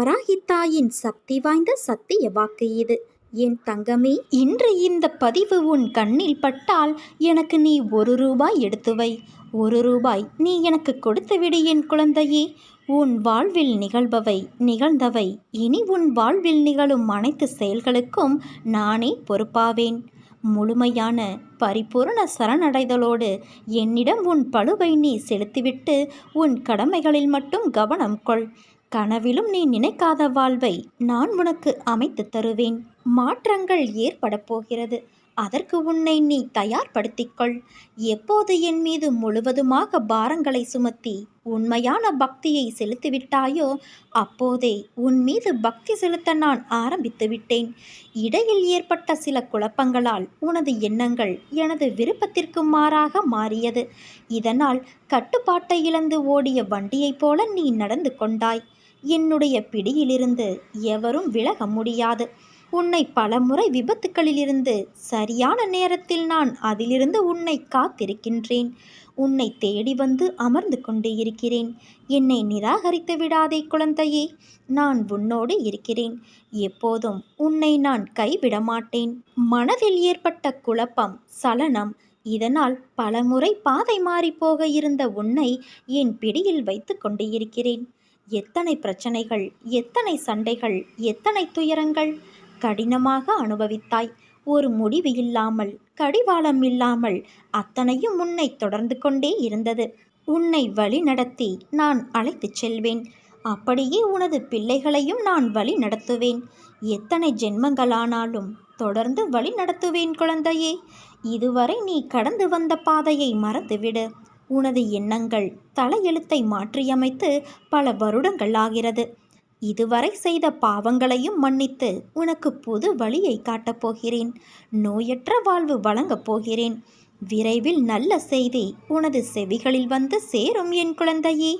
வராகித்தாயின் சக்தி வாய்ந்த சத்திய வாக்கு இது. என் தங்கமே இன்று இந்த பதிவு உன் கண்ணில் பட்டால் எனக்கு நீ ஒரு ரூபாய் எடுத்து வை. ஒரு ரூபாய் நீ எனக்கு கொடுத்து விடு என் குழந்தையே. உன் வாழ்வில் நிகழ்பவை நிகழ்ந்தவை. இனி உன் வாழ்வில் நிகழும் அனைத்து செயல்களுக்கும் நானே பொறுப்பாவேன். முழுமையான பரிபூரண சரணடைதலோடு என்னிடம் உன் பழுவை நீ செலுத்திவிட்டு உன் கடமைகளில் மட்டும் கவனம் கொள். கனவிலும் நீ நினைக்காத வாழ்வை நான் உனக்கு அமைத்து தருவேன். மாற்றங்கள் ஏற்பட போகிறது. அதற்கு உன்னை நீ தயார்படுத்திக்கொள். எப்போது என் மீது முழுவதுமாக பாரங்களை சுமத்தி உண்மையான பக்தியை செலுத்திவிட்டாயோ அப்போதே உன் மீது பக்தி செலுத்த நான் ஆரம்பித்து விட்டேன். இடையில் ஏற்பட்ட சில குழப்பங்களால் உனது எண்ணங்கள் எனது விருப்பத்திற்கு மாறாக மாறியது. இதனால் கட்டுப்பாட்டை இழந்து ஓடிய வண்டியைப் போல நீ நடந்து கொண்டாய். என்னுடைய பிடியிலிருந்து எவரும் விலக முடியாது. உன்னை பலமுறை விபத்துக்களிலிருந்து சரியான நேரத்தில் நான் அதிலிருந்து உன்னை காத்திருக்கின்றேன். உன்னை தேடி வந்து அமர்ந்து கொண்டு இருக்கிறேன். என்னை நிராகரித்து விடாதே குழந்தையே நான் உன்னோடு இருக்கிறேன். எப்போதும் உன்னை நான் கைவிட மாட்டேன். மனதில் ஏற்பட்ட குழப்பம் சலனம் இதனால் பலமுறை பாதை மாறிப்போக இருந்த உன்னை என் பிடியில் வைத்து கொண்டு இருக்கிறேன். எத்தனை பிரச்சனைகள் எத்தனை சண்டைகள் எத்தனை துயரங்கள்? கடினமாக அனுபவித்தாய். ஒரு முடிவு இல்லாமல் கடிவாளம் இல்லாமல் அத்தனையும் உன்னை தொடர்ந்து கொண்டே இருந்தது. உன்னை வழி நடத்தி நான் அழைத்துச் செல்வேன். அப்படியே உனது பிள்ளைகளையும் நான் வழி நடத்துவேன். எத்தனை ஜென்மங்களானாலும் தொடர்ந்து வழி நடத்துவேன் குழந்தையே. இதுவரை நீ கடந்து வந்த பாதையை மறந்துவிடு. உனது எண்ணங்கள் தலையெழுத்தை மாற்றியமைத்து பல வருடங்கள் ஆகிறது. இதுவரை செய்த பாவங்களையும் மன்னித்து உனக்கு புது வழியை காட்டப் போகிறேன். நோயற்ற வாழ்வு வழங்கப் போகிறேன். விரைவில் நல்ல செய்தி உனது செவிகளில் வந்து சேரும் என் குழந்தையே.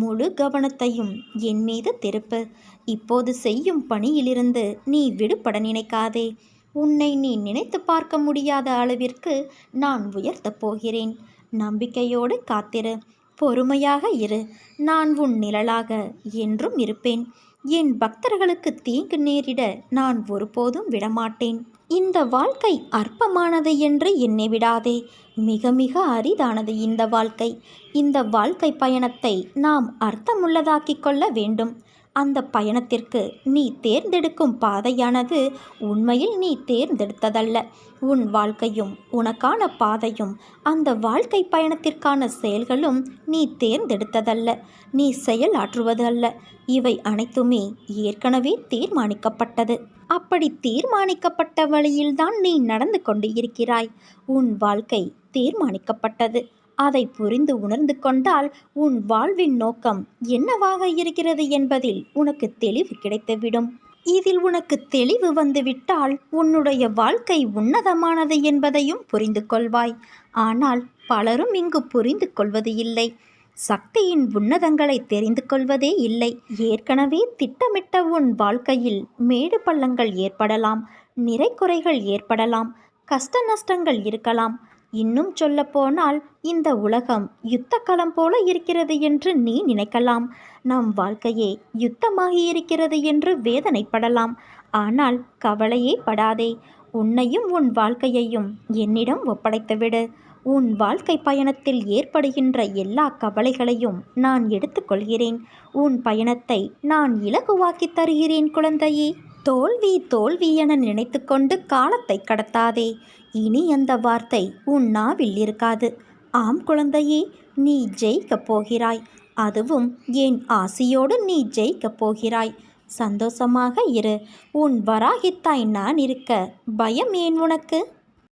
முழு கவனத்தையும் என் மீது திருப்பு. இப்போது செய்யும் பணியிலிருந்து நீ விடுபட நினைக்காதே. உன்னை நீ நினைத்து பார்க்க முடியாத அளவிற்கு நான் உயர்த்தப் போகிறேன். நம்பிக்கையோடு காத்திரு. பொறுமையாக இரு. நான் உன் நிழலாக என்றும் இருப்பேன். என் பக்தர்களுக்கு தீங்கு நேரிட நான் ஒருபோதும் விடமாட்டேன். இந்த வாழ்க்கை அற்பமானது என்று எண்ணி விடாதே. மிக மிக அரிதானது இந்த வாழ்க்கை. இந்த வாழ்க்கை பயணத்தை நாம் அர்த்தமுள்ளதாக்கிக் கொள்ள வேண்டும். அந்த பயணத்திற்கு நீ தேர்ந்தெடுக்கும் பாதையானது உண்மையில் நீ தேர்ந்தெடுத்ததல்ல. உன் வாழ்க்கையும் உனக்கான பாதையும் அந்த வாழ்க்கை பயணத்திற்கான செயல்களும் நீ தேர்ந்தெடுத்ததல்ல. நீ செயலாற்றுவது அல்ல இவை அனைத்துமே ஏற்கனவே தீர்மானிக்கப்பட்டது. அப்படி தீர்மானிக்கப்பட்ட வழியில்தான் நீ நடந்து கொண்டு இருக்கிறாய் உன் வாழ்க்கை தீர்மானிக்கப்பட்டது. அதை புரிந்து உணர்ந்து கொண்டால் உன் வாழ்வின் நோக்கம் என்னவாக இருக்கிறது என்பதில் உனக்கு தெளிவு கிடைத்துவிடும். இதில் உனக்கு தெளிவு வந்துவிட்டால் உன்னுடைய வாழ்க்கை உன்னதமானது என்பதையும் புரிந்து கொள்வாய். ஆனால் பலரும் இங்கு புரிந்து கொள்வது இல்லை. சக்தியின் உன்னதங்களை தெரிந்து கொள்வதே இல்லை. ஏற்கனவே திட்டமிட்ட உன் வாழ்க்கையில் மேடு பள்ளங்கள் ஏற்படலாம் நிறைக்குறைகள் ஏற்படலாம் கஷ்ட நஷ்டங்கள் இருக்கலாம். இன்னும் சொல்லப்போனால் இந்த உலகம் யுத்த களம் போல இருக்கிறது என்று நீ நினைக்கலாம். நம் வாழ்க்கையே யுத்தமாகி இருக்கிறது என்று வேதனைப்படலாம். ஆனால் கவலையே படாதே. உன்னையும் உன் வாழ்க்கையையும் என்னிடம் ஒப்படைத்துவிடு உன் வாழ்க்கை பயணத்தில் ஏற்படுகின்ற எல்லா கவலைகளையும் நான் எடுத்துக்கொள்கிறேன். உன் பயணத்தை நான் இலகுவாக்கி தருகிறேன் குழந்தையே. தோல்வி தோல்வி என நினைத்து கொண்டு காலத்தை கடத்தாதே. இனி அந்த வார்த்தை உன் நாவில் இருக்காது. ஆம் குழந்தையே நீ ஜெயிக்கப் போகிறாய். அதுவும் என் ஆசையோடு நீ ஜெயிக்கப் போகிறாய். சந்தோஷமாக இரு. உன் வராகித்தாய் நான் இருக்க. பயம் ஏன் உனக்கு?